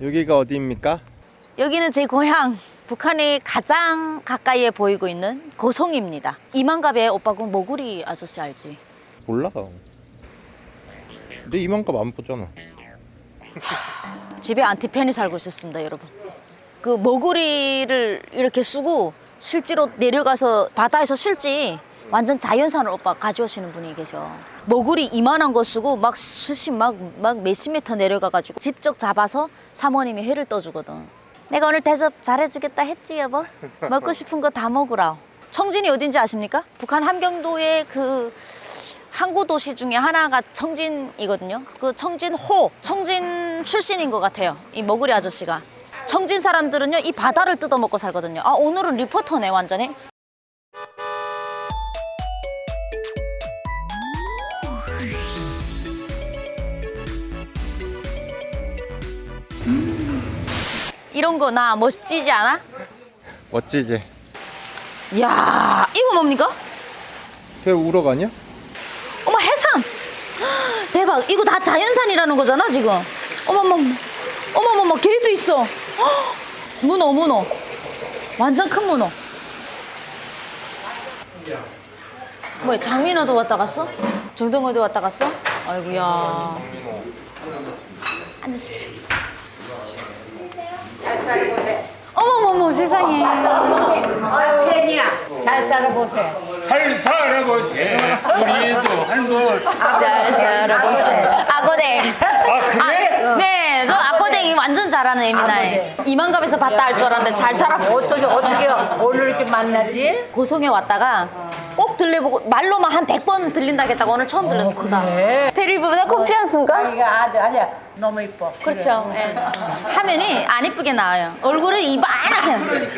여기가 어디입니까? 여기는 제 고향 북한의 가장 가까이에 보이고 있는 고성입니다. 이만갑에 오빠 그 모구리 아저씨 알지? 몰라. 근데 이만큼 안 보잖아. 집에 안티팬이 살고 있었습니다, 여러분. 그 모구리를 이렇게 쓰고 실제로 내려가서 바다에서 실지 완전 자연산을 오빠 가져오시는 분이 계셔. 모구리 이만한 거 쓰고 막 수심 막, 막 몇십 미터 내려가가지고 직접 잡아서 사모님이 회를 떠주거든. 내가 오늘 대접 잘해주겠다 했지, 여보? 먹고 싶은 거 다 먹으라. 청진이 어딘지 아십니까? 북한 함경도의 그 항구 도시 중에 하나가 청진이거든요. 그 청진호, 청진 출신인 것 같아요. 이 머구리 아저씨가. 청진 사람들은요, 이 바다를 뜯어먹고 살거든요. 아, 오늘은 리포터네, 완전히. 이런 거 나 멋지지 않아? 멋지지? 이야, 이거 뭡니까? 왜 우럭 아니야? 어머 해삼 헉, 대박 이거 다 자연산이라는 거잖아 지금 어머머머 어머머머 게도 있어 헉, 문어 문어 완전 큰 문어 뭐야 장민호도 왔다 갔어? 정동호도 왔다 갔어? 아이고야 앉으십시오 어머머머 세상에 아유 팬이야. 잘 살아보세요. 잘 살아보세. 우리도 한번 잘 살아보세요 아고댕 아 그래? 아, 네, 저 완전 잘하는 애미나에 이만갑에서 봤다 할 줄 알았는데 잘 살아봤어. 어떻게 어떻게 오늘 이렇게 만나지? 고성에 왔다가 꼭 들려보고 말로만 한 100번 들린다겠다고 오늘 처음 들렸습니다. 그래? 테리보다 커피 않습니까? 아이가 아주 아니야 너무 이뻐. 그렇죠. 예. 화면이 안 이쁘게 나와요. 얼굴을 이만하게.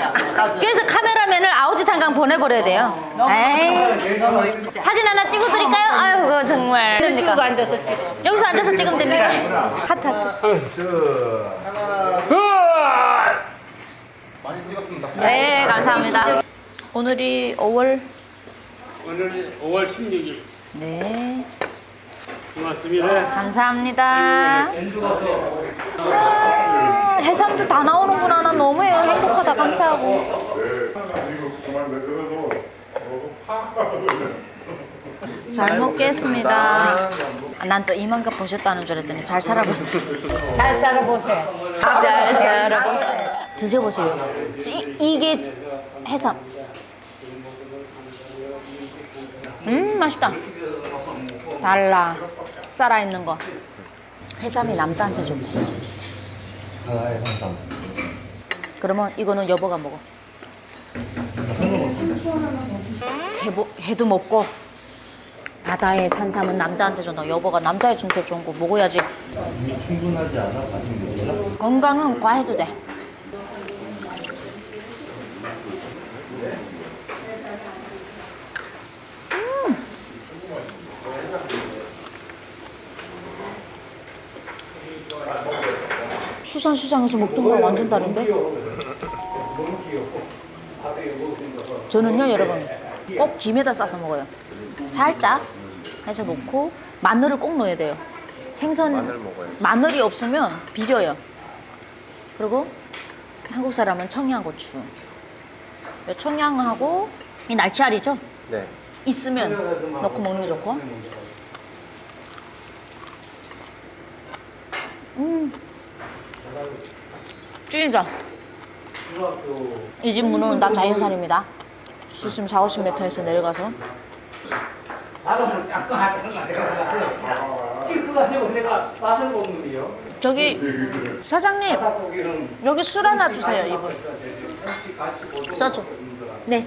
그래서 카메라맨을 아우지 탄강 보내버려야 돼요. 에이. 사진 하나 찍어드릴까요? 아유, 그거 정말. 됩니까? 이거 앉아서 찍어. 여기서 앉아서 찍으면 됩니다. 하트, 하트. 으아! 많이 찍었습니다. 네, 감사합니다. 오늘이 5월 오늘 5월 16일 네, 고맙습니다. 감사합니다. 와, 해삼도 다 나오는구나. 난 너무 행복하다. 감사하고. 잘 먹겠습니다. 난 또 이만큼 보셨다는 줄 알았더니 잘 살아보세요. 잘 살아보세요. 잘 살아보세요. 드셔보세요. 찌, 이게 해삼. 음, 맛있다. 달라. 살아있는 거. 해삼이 남자한테 항상. 그러면 이거는 여보가 먹어. 해보, 해도 먹고 바다의 산삼은 남자한테 준다. 여보가 남자한테 좋은 거 먹어야지. 이미 충분하지 않아? 가진 무게가? 건강은 과해도 돼. 수산시장에서 먹던 거랑 완전 다른데? 저는요 여러분 꼭 김에다 싸서 먹어요. 살짝 해서 놓고 마늘을 꼭 넣어야 돼요. 생선 마늘 먹어야지. 마늘이 없으면 비려요. 그리고 한국 사람은 청양고추. 요 청양하고 이 날치알이죠? 네. 있으면 넣고 먹는 게 좋고. 음 찐이다 이집 문어는 다 자연산입니다. 수심 4, 50m에서 내려가서. 저기 사장님 여기 술 하나 주세요 이분. 써줘. 네.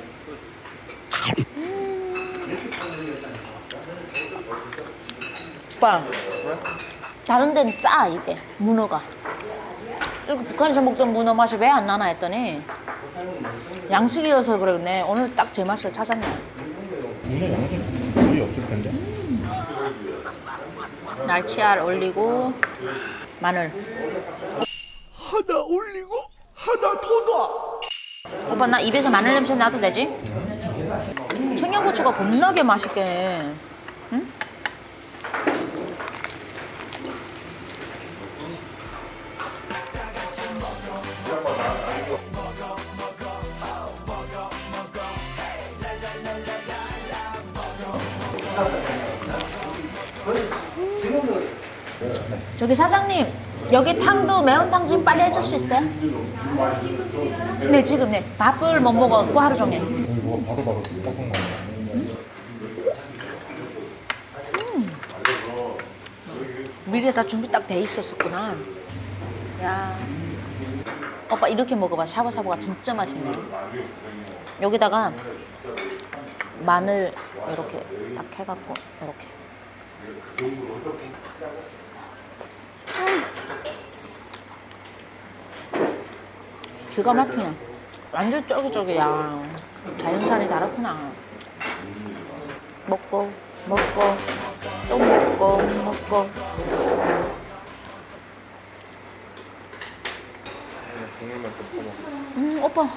오빠 다른 데는 짜 이게. 문어가 이거 북한에서 먹던 문어 맛이 왜 안 나나 했더니 양식이어서 그러네 오늘 딱 제 맛을 찾았네 문어 양식 거의 없을 텐데. 날치알 올리고 마늘 하나 올리고 하나 더 놔. 오빠 나 입에서 마늘 냄새 나도 되지? 청양고추가 겁나게 맛있게 저기 사장님 여기 탕도 매운탕 좀 빨리 해줄 수 있어요? 네 지금 네. 밥을 못 먹었고 하루 종일. 이거 바로 바로 뻑뻑 먹어. 미리 다 준비 딱 돼 있었었구나. 야. 오빠 이렇게 먹어봐. 샤브샤브가 진짜 맛있네. 여기다가 마늘 이렇게 딱 해갖고 이렇게 기가 막히네. 완전 쫄깃쫄깃야. 자연산이 다르구나. 먹고 먹고 또 먹고 먹고. 음 오빠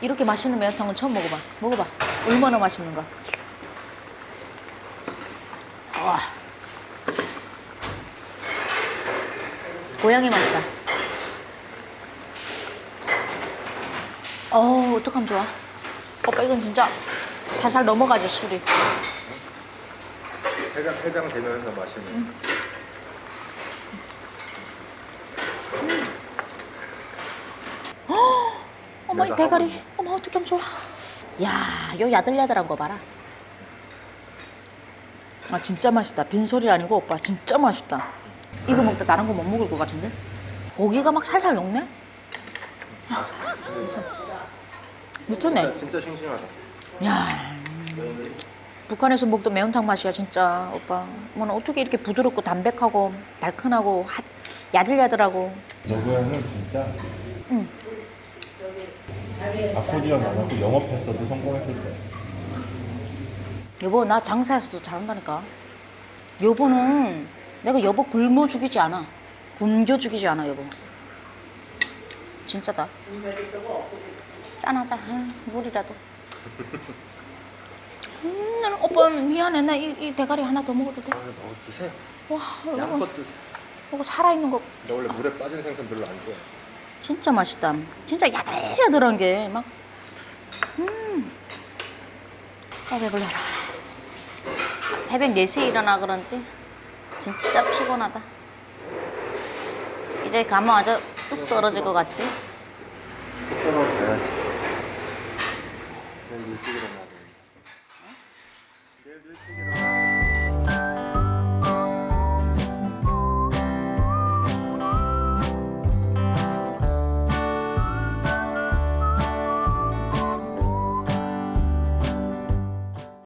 이렇게 맛있는 매운탕은 처음 먹어봐. 먹어봐. 얼마나 맛있는가. 와. 고양이 맛이다 어 어떡하면 좋아? 오빠 이건 진짜 살살 넘어가지 술이. 해장 해장 되면서 마시는. 어머 이 내가 대가리. 어머 어떻게 하면 좋아? 야요 야들야들한 거 봐라. 아 진짜 맛있다. 빈소리 아니고 오빠 진짜 맛있다. 이거 먹다 다른 거 못 먹을 것 같은데? 고기가 막 살살 녹네 미쳤네. 진짜 싱싱하다. 야 북한에서 먹던 매운탕 맛이야 진짜. 오빠 뭐 어떻게 이렇게 부드럽고 담백하고 달큰하고 핫, 야들야들하고. 너구야는 진짜 응. 아코디언 안 하고 영업했어도 성공했을 때. 여보 나 장사에서도 잘한다니까. 여보는 내가 여보 굶어 죽이지 않아. 굶겨 죽이지 않아 여보. 진짜다 짠하자 아유, 물이라도 음, 나는 오빠 미안해 나 이 이 대가리 하나 더 먹어도 돼? 아, 먹어 드세요. 와 이거, 양껏 드세요. 이거 살아있는 거나 원래 물에 빠진 생선 별로 안 좋아해. 진짜 맛있다 진짜 야들야들한 게 막 음. 아 배불러라 새벽 4시에 일어나 그런지 진짜 피곤하다 이제 가면 아주 뚝 떨어질 것 같지? 내일 일찍 일어나야 돼. 어? 내일 일찍 일어나.